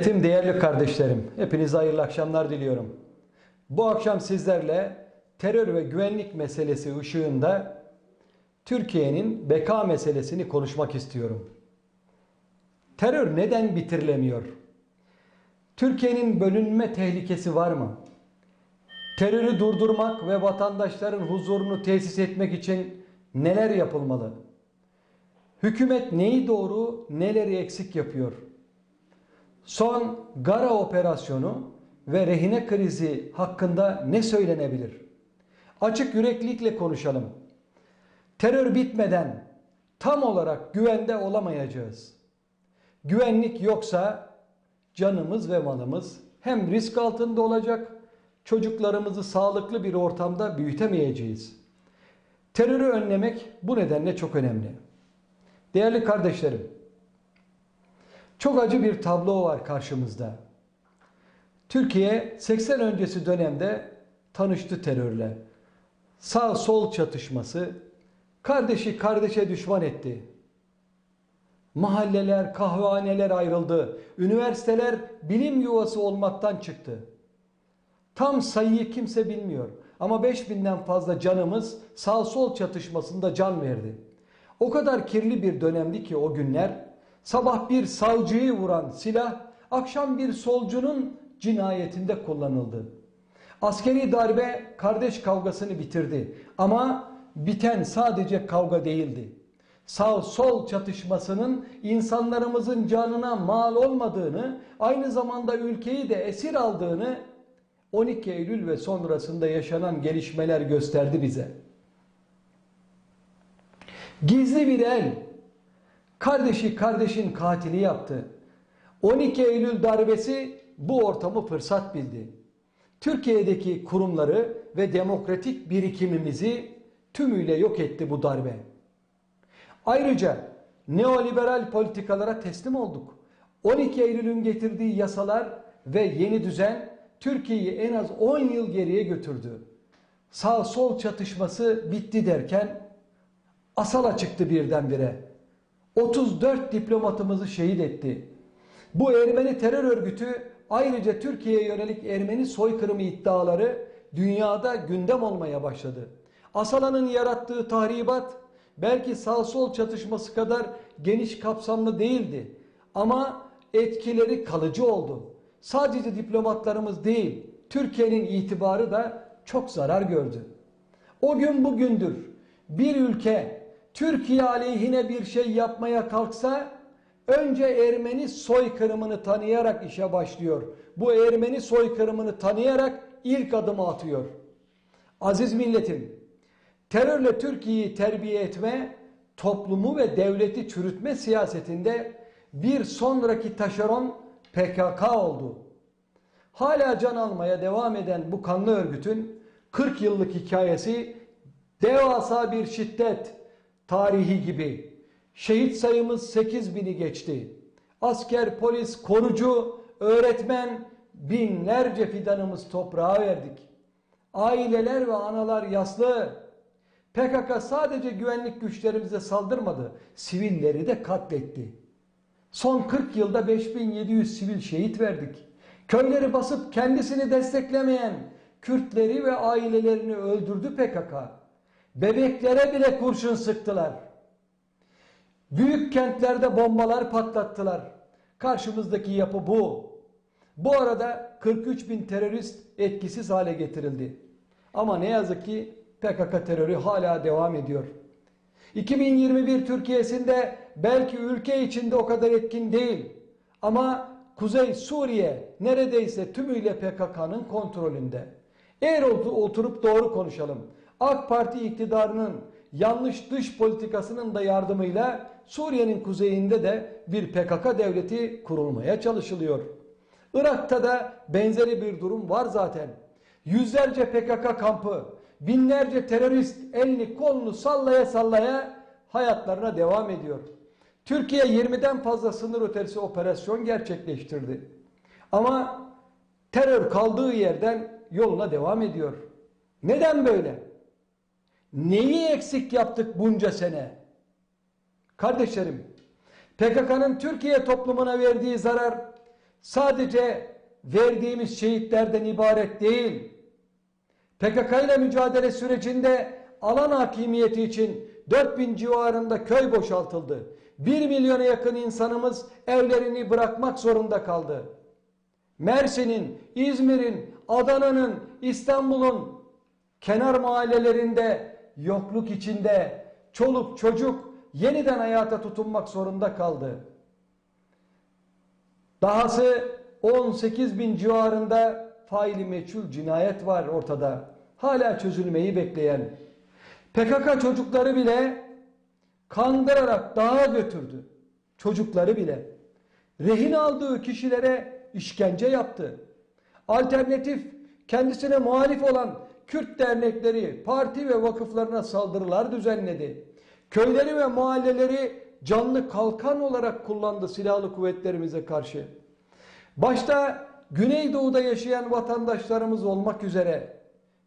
Milletim, değerli kardeşlerim, hepinize hayırlı akşamlar diliyorum. Bu akşam sizlerle terör ve güvenlik meselesi ışığında Türkiye'nin beka meselesini konuşmak istiyorum. Terör neden bitirilemiyor? Türkiye'nin bölünme tehlikesi var mı? Terörü durdurmak ve vatandaşların huzurunu tesis etmek için neler yapılmalı? Hükümet neyi doğru, neleri eksik yapıyor? Son Gara operasyonu ve rehine krizi hakkında ne söylenebilir? Açık yüreklilikle konuşalım. Terör bitmeden tam olarak güvende olamayacağız. Güvenlik yoksa canımız ve malımız hem risk altında olacak, çocuklarımızı sağlıklı bir ortamda büyütemeyeceğiz. Terörü önlemek bu nedenle çok önemli. Değerli kardeşlerim, çok acı bir tablo var karşımızda. Türkiye 80 öncesi dönemde tanıştı terörle. Sağ sol çatışması, kardeşi kardeşe düşman etti. Mahalleler, kahvehaneler ayrıldı. Üniversiteler bilim yuvası olmaktan çıktı. Tam sayıyı kimse bilmiyor. Ama 5000'den fazla canımız sağ sol çatışmasında can verdi. O kadar kirli bir dönemdi ki o günler sabah bir savcıyı vuran silah akşam bir solcunun cinayetinde kullanıldı. Askeri darbe kardeş kavgasını bitirdi ama biten sadece kavga değildi. Sağ sol çatışmasının insanlarımızın canına mal olmadığını, aynı zamanda ülkeyi de esir aldığını 12 Eylül ve sonrasında yaşanan gelişmeler gösterdi bize. Gizli bir el kardeşi kardeşin katili yaptı. 12 Eylül darbesi bu ortamı fırsat bildi. Türkiye'deki kurumları ve demokratik birikimimizi tümüyle yok etti bu darbe. Ayrıca neoliberal politikalara teslim olduk. 12 Eylül'ün getirdiği yasalar ve yeni düzen Türkiye'yi en az 10 yıl geriye götürdü. Sağ sol çatışması bitti derken Asala çıktı birdenbire. 34 diplomatımızı şehit etti. Bu Ermeni terör örgütü ayrıca Türkiye'ye yönelik Ermeni soykırımı iddiaları dünyada gündem olmaya başladı. Asala'nın yarattığı tahribat belki sağ sol çatışması kadar geniş kapsamlı değildi. Ama etkileri kalıcı oldu. Sadece diplomatlarımız değil, Türkiye'nin itibarı da çok zarar gördü. O gün bugündür bir ülke Türkiye aleyhine bir şey yapmaya kalksa önce Ermeni soykırımını tanıyarak işe başlıyor. Bu Ermeni soykırımını tanıyarak ilk adımı atıyor. Aziz milletim, terörle Türkiye'yi terbiye etme, toplumu ve devleti çürütme siyasetinde bir sonraki taşeron PKK oldu. Hala can almaya devam eden bu kanlı örgütün 40 yıllık hikayesi devasa bir şiddet tarihi gibi. Şehit sayımız 8 bini geçti. Asker, polis, korucu, öğretmen binlerce fidanımız toprağa verdik. Aileler ve analar yaslı. PKK sadece güvenlik güçlerimize saldırmadı, sivilleri de katletti. Son 40 yılda 5700 sivil şehit verdik. Köyleri basıp kendisini desteklemeyen Kürtleri ve ailelerini öldürdü PKK. Bebeklere bile kurşun sıktılar. Büyük kentlerde bombalar patlattılar. Karşımızdaki yapı bu. Bu arada 43 bin terörist etkisiz hale getirildi. Ama ne yazık ki PKK terörü hala devam ediyor. 2021 Türkiye'sinde belki ülke içinde o kadar etkin değil. Ama Kuzey Suriye neredeyse tümüyle PKK'nın kontrolünde. Eğer oturup doğru konuşalım. AK Parti iktidarının yanlış dış politikasının da yardımıyla Suriye'nin kuzeyinde de bir PKK devleti kurulmaya çalışılıyor. Irak'ta da benzeri bir durum var zaten. Yüzlerce PKK kampı, binlerce terörist elini kolunu sallaya sallaya hayatlarına devam ediyor. Türkiye 20'den fazla sınır ötesi operasyon gerçekleştirdi. Ama terör kaldığı yerden yoluna devam ediyor. Neden böyle? Neyi eksik yaptık bunca sene? Kardeşlerim, PKK'nın Türkiye toplumuna verdiği zarar sadece verdiğimiz şehitlerden ibaret değil. PKK ile mücadele sürecinde alan hakimiyeti için 4000 civarında köy boşaltıldı. 1 milyona yakın insanımız evlerini bırakmak zorunda kaldı. Mersin'in, İzmir'in, Adana'nın, İstanbul'un kenar mahallelerinde yokluk içinde çoluk çocuk yeniden hayata tutunmak zorunda kaldı. Dahası 18 bin civarında faili meçhul cinayet var ortada. Hala çözülmeyi bekleyen. PKK çocukları bile kandırarak dağa götürdü. Çocukları bile. Rehin aldığı kişilere işkence yaptı. Alternatif kendisine muhalif olan Kürt dernekleri, parti ve vakıflarına saldırılar düzenledi. Köyleri ve mahalleleri canlı kalkan olarak kullandı silahlı kuvvetlerimize karşı. Başta Güneydoğu'da yaşayan vatandaşlarımız olmak üzere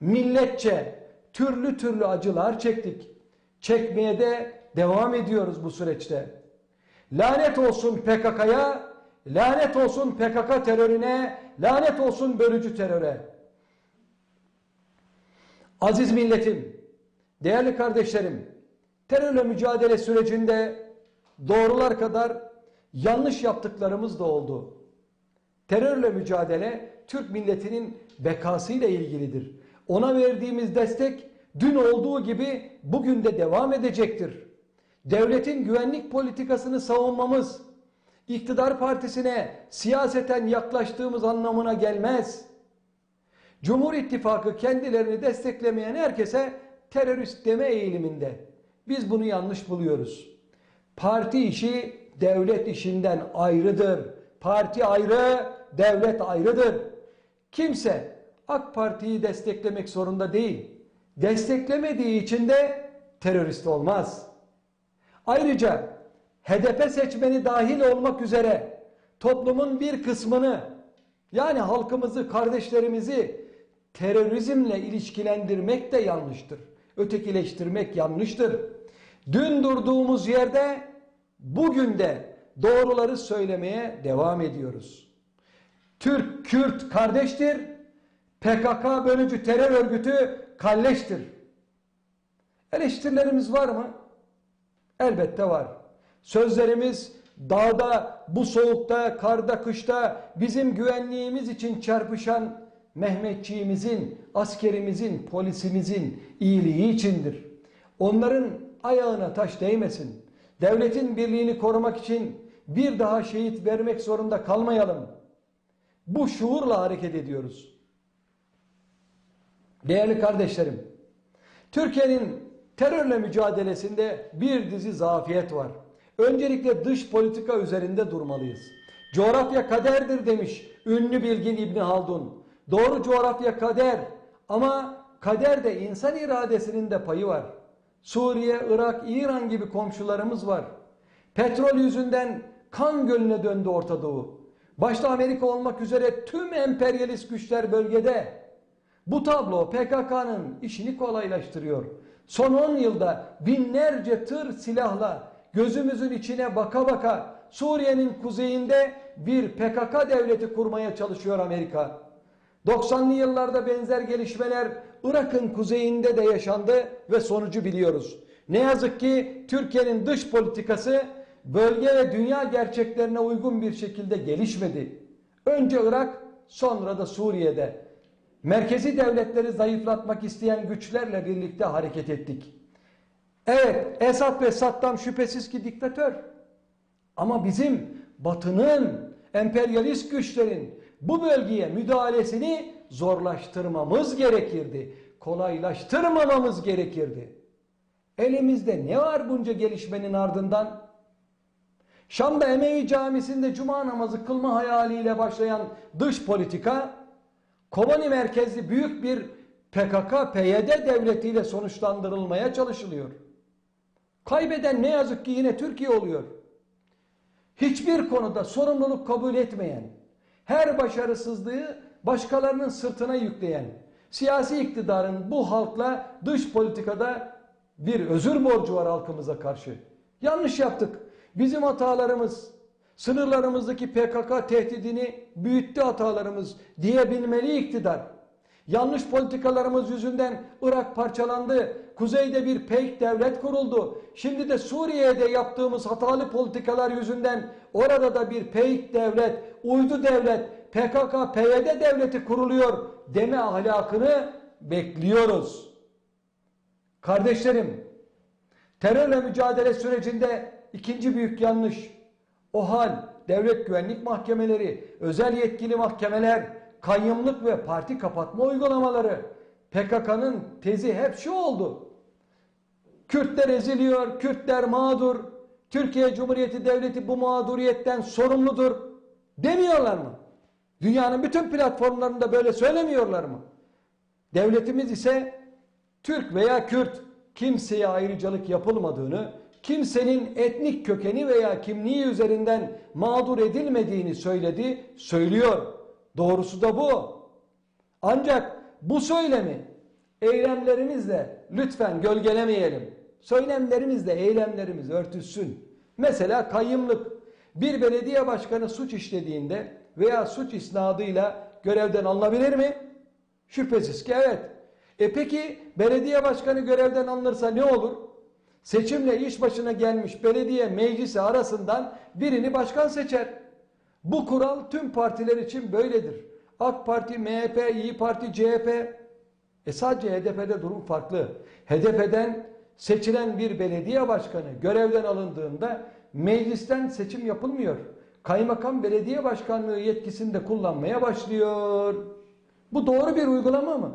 milletçe türlü türlü acılar çektik. Çekmeye de devam ediyoruz bu süreçte. Lanet olsun PKK'ya, lanet olsun PKK terörüne, lanet olsun bölücü teröre. Aziz milletim, değerli kardeşlerim, terörle mücadele sürecinde doğrular kadar yanlış yaptıklarımız da oldu. Terörle mücadele Türk milletinin bekasıyla ilgilidir. Ona verdiğimiz destek dün olduğu gibi bugün de devam edecektir. Devletin güvenlik politikasını savunmamız, iktidar partisine siyaseten yaklaştığımız anlamına gelmez. Cumhur İttifakı kendilerini desteklemeyen herkese terörist deme eğiliminde. Biz bunu yanlış buluyoruz. Parti işi devlet işinden ayrıdır. Parti ayrı, devlet ayrıdır. Kimse AK Parti'yi desteklemek zorunda değil. Desteklemediği için de terörist olmaz. Ayrıca HDP seçmeni dahil olmak üzere toplumun bir kısmını yani halkımızı, kardeşlerimizi terörizmle ilişkilendirmek de yanlıştır. Ötekileştirmek yanlıştır. Dün durduğumuz yerde bugün de doğruları söylemeye devam ediyoruz. Türk, Kürt kardeştir. PKK bölücü terör örgütü kalleştir. Eleştirilerimiz var mı? Elbette var. Sözlerimiz dağda, bu soğukta, karda, kışta bizim güvenliğimiz için çarpışan Mehmetçiğimizin, askerimizin, polisimizin iyiliği içindir. Onların ayağına taş değmesin. Devletin birliğini korumak için bir daha şehit vermek zorunda kalmayalım. Bu şuurla hareket ediyoruz. Değerli kardeşlerim, Türkiye'nin terörle mücadelesinde bir dizi zafiyet var. Öncelikle dış politika üzerinde durmalıyız. Coğrafya kaderdir demiş ünlü bilgin İbni Haldun. Doğru coğrafya kader ama kaderde insan iradesinin de payı var. Suriye, Irak, İran gibi komşularımız var. Petrol yüzünden kan gölüne döndü Orta Doğu. Başta Amerika olmak üzere tüm emperyalist güçler bölgede. Bu tablo PKK'nın işini kolaylaştırıyor. Son 10 yılda binlerce tır silahla gözümüzün içine baka baka Suriye'nin kuzeyinde bir PKK devleti kurmaya çalışıyor Amerika. 90'lı yıllarda benzer gelişmeler Irak'ın kuzeyinde de yaşandı ve sonucu biliyoruz. Ne yazık ki Türkiye'nin dış politikası bölge ve dünya gerçeklerine uygun bir şekilde gelişmedi. Önce Irak, sonra da Suriye'de. Merkezi devletleri zayıflatmak isteyen güçlerle birlikte hareket ettik. Evet, Esad ve Saddam şüphesiz ki diktatör. Ama bizim batının, emperyalist güçlerin bu bölgeye müdahalesini zorlaştırmamız gerekirdi. Kolaylaştırmamamız gerekirdi. Elimizde ne var bunca gelişmenin ardından? Şam'da Emevi Camisi'nde cuma namazı kılma hayaliyle başlayan dış politika, Kobani merkezli büyük bir PKK-PYD devletiyle sonuçlandırılmaya çalışılıyor. Kaybeden ne yazık ki yine Türkiye oluyor. Hiçbir konuda sorumluluk kabul etmeyen, her başarısızlığı başkalarının sırtına yükleyen, siyasi iktidarın bu halkla dış politikada bir özür borcu var halkımıza karşı. Yanlış yaptık. Bizim hatalarımız, Sınırlarımızdaki PKK tehdidini büyüttü hatalarımız diyebilmeli iktidar. Yanlış politikalarımız yüzünden Irak parçalandı. Kuzeyde bir peyk devlet kuruldu. Şimdi de Suriye'de yaptığımız hatalı politikalar yüzünden orada da bir peyk devlet, uydu devlet, PKK, PYD devleti kuruluyor deme ahlakını bekliyoruz. Kardeşlerim, terörle mücadele sürecinde ikinci büyük yanlış o hal devlet güvenlik mahkemeleri, özel yetkili mahkemeler, kayyımlık ve parti kapatma uygulamaları. PKK'nın tezi hep şu oldu. Kürtler eziliyor, Kürtler mağdur, Türkiye Cumhuriyeti Devleti bu mağduriyetten sorumludur demiyorlar mı? Dünyanın bütün platformlarında böyle söylemiyorlar mı? Devletimiz ise Türk veya Kürt kimseye ayrıcalık yapılmadığını, kimsenin etnik kökeni veya kimliği üzerinden mağdur edilmediğini söyledi, söylüyor. Doğrusu da bu. Ancak bu söylemi eylemlerimizle lütfen gölgelemeyelim. Söylemlerimizle eylemlerimiz örtüşsün. Mesela kayyımlık. Bir belediye başkanı suç işlediğinde veya suç isnadıyla görevden alınabilir mi? Şüphesiz ki evet. E peki belediye başkanı görevden alınırsa ne olur? Seçimle iş başına gelmiş belediye meclisi arasından birini başkan seçer. Bu kural tüm partiler için böyledir. AK Parti, MHP, İyi Parti, CHP. E sadece HDP'de durum farklı. HDP'den seçilen bir belediye başkanı görevden alındığında meclisten seçim yapılmıyor. Kaymakam belediye başkanlığı yetkisini de kullanmaya başlıyor. Bu doğru bir uygulama mı?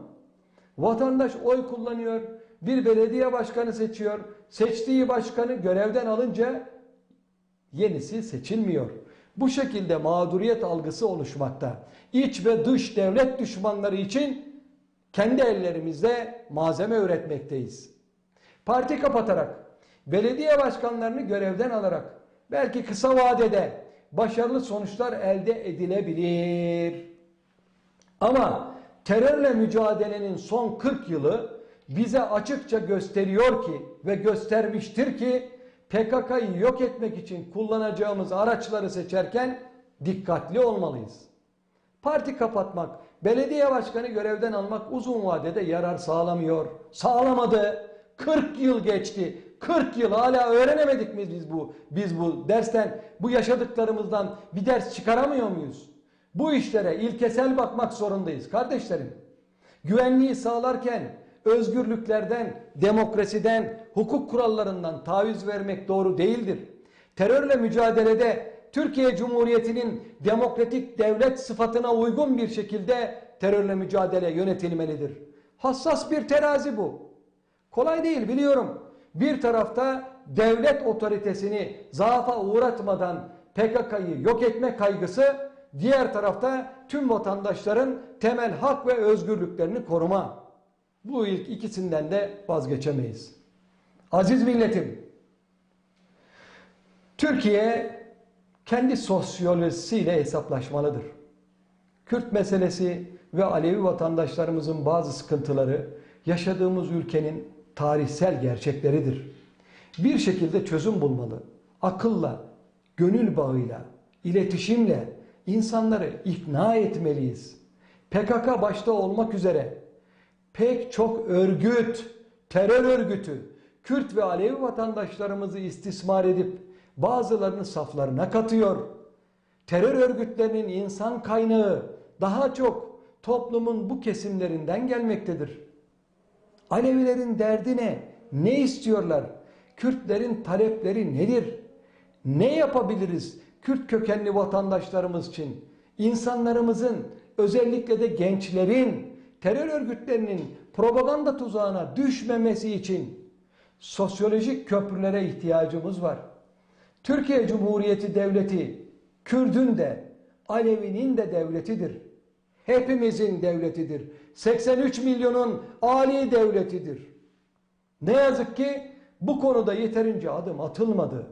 Vatandaş oy kullanıyor, bir belediye başkanı seçiyor. Seçtiği başkanı görevden alınca yenisi seçilmiyor. Bu şekilde mağduriyet algısı oluşmakta. İç ve dış devlet düşmanları için kendi ellerimizde malzeme üretmekteyiz. Parti kapatarak, belediye başkanlarını görevden alarak belki kısa vadede başarılı sonuçlar elde edilebilir. Ama terörle mücadelenin son 40 yılı bize açıkça gösteriyor ki ve göstermiştir ki PKK'yı yok etmek için kullanacağımız araçları seçerken dikkatli olmalıyız. Parti kapatmak, belediye başkanı görevden almak uzun vadede yarar sağlamıyor. Sağlamadı. 40 yıl geçti. 40 yıl hala öğrenemedik mi biz bu biz bu dersten, bu yaşadıklarımızdan bir ders çıkaramıyor muyuz? Bu işlere ilkesel bakmak zorundayız kardeşlerim. Güvenliği sağlarken özgürlüklerden, demokrasiden, hukuk kurallarından taviz vermek doğru değildir. Terörle mücadelede Türkiye Cumhuriyeti'nin demokratik devlet sıfatına uygun bir şekilde terörle mücadele yönetilmelidir. Hassas bir terazi bu. Kolay değil biliyorum. Bir tarafta devlet otoritesini zaafa uğratmadan PKK'yı yok etme kaygısı, diğer tarafta tüm vatandaşların temel hak ve özgürlüklerini koruma. Bu ilk ikisinden de vazgeçemeyiz. Aziz milletim, Türkiye kendi sosyolojisiyle hesaplaşmalıdır. Kürt meselesi ve Alevi vatandaşlarımızın bazı sıkıntıları yaşadığımız ülkenin tarihsel gerçekleridir. Bir şekilde çözüm bulmalı. Akılla, gönül bağıyla, iletişimle insanları ikna etmeliyiz. PKK başta olmak üzere pek çok örgüt, terör örgütü, Kürt ve Alevi vatandaşlarımızı istismar edip bazılarını saflarına katıyor. Terör örgütlerinin insan kaynağı daha çok toplumun bu kesimlerinden gelmektedir. Alevilerin derdi ne? Ne istiyorlar? Kürtlerin talepleri nedir? Ne yapabiliriz Kürt kökenli vatandaşlarımız için? İnsanlarımızın özellikle de gençlerin terör örgütlerinin propaganda tuzağına düşmemesi için sosyolojik köprülere ihtiyacımız var. Türkiye Cumhuriyeti Devleti Kürdün de Alevinin de devletidir. Hepimizin devletidir. 83 milyonun Ali devletidir. Ne yazık ki bu konuda yeterince adım atılmadı.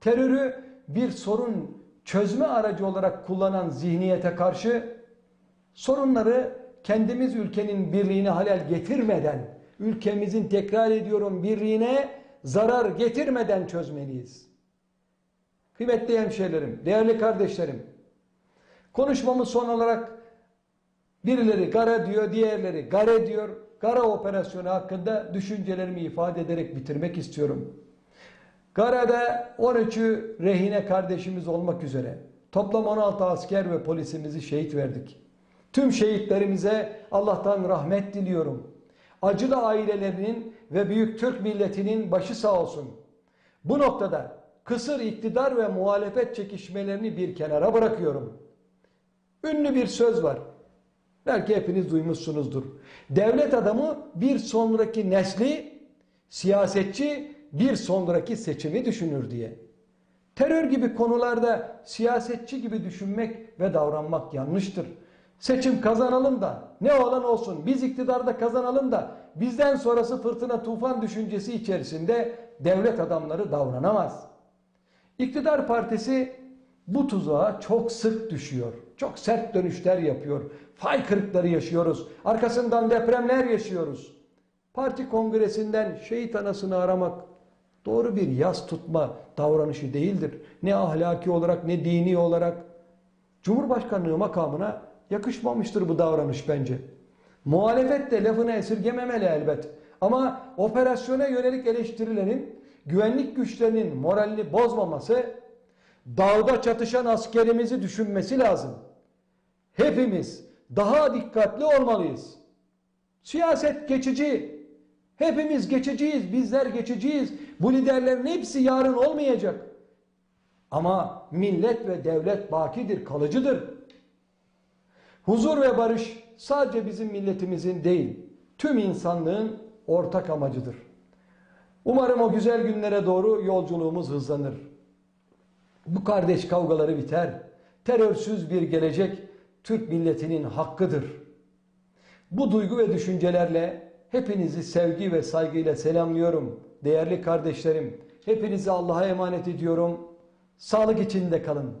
Terörü bir sorun çözme aracı olarak kullanan zihniyete karşı sorunları kendimiz ülkenin birliğini halel getirmeden, ülkemizin tekrar ediyorum birliğine zarar getirmeden çözmeliyiz. Kıymetli hemşehrilerim, değerli kardeşlerim. Konuşmamı son olarak birileri Gara diyor, diğerleri Gare diyor. Gara operasyonu hakkında düşüncelerimi ifade ederek bitirmek istiyorum. Gara'da 13'ü rehine kardeşimiz olmak üzere toplam 16 asker ve polisimizi şehit verdik. Tüm şehitlerimize Allah'tan rahmet diliyorum. Acılı ailelerinin ve büyük Türk milletinin başı sağ olsun. Bu noktada kısır iktidar ve muhalefet çekişmelerini bir kenara bırakıyorum. Ünlü bir söz var. Belki hepiniz duymuşsunuzdur. Devlet adamı bir sonraki nesli, siyasetçi bir sonraki seçimi düşünür diye. Terör gibi konularda siyasetçi gibi düşünmek ve davranmak yanlıştır. Seçim kazanalım da ne olan olsun biz iktidarda kazanalım da bizden sonrası fırtına tufan düşüncesi içerisinde devlet adamları davranamaz. İktidar partisi bu tuzağa çok sık düşüyor. Çok sert dönüşler yapıyor. Fay kırıkları yaşıyoruz. Arkasından depremler yaşıyoruz. Parti kongresinden şehit anasını aramak doğru bir yas tutma davranışı değildir. Ne ahlaki olarak ne dini olarak. Cumhurbaşkanlığı makamına yakışmamıştır bu davranış bence. Muhalefet de lafını esirgememeli elbet. Ama operasyona yönelik eleştirilerin güvenlik güçlerinin moralini bozmaması, dağda çatışan askerimizi düşünmesi lazım. Hepimiz daha dikkatli olmalıyız. Siyaset geçici. Hepimiz geçiciyiz, bizler geçiciyiz. Bu liderlerin hepsi yarın olmayacak. Ama millet ve devlet bakidir, kalıcıdır. Huzur ve barış sadece bizim milletimizin değil, tüm insanlığın ortak amacıdır. Umarım o güzel günlere doğru yolculuğumuz hızlanır. Bu kardeş kavgaları biter. Terörsüz bir gelecek Türk milletinin hakkıdır. Bu duygu ve düşüncelerle hepinizi sevgi ve saygıyla selamlıyorum. Değerli kardeşlerim, hepinizi Allah'a emanet ediyorum. Sağlık içinde kalın.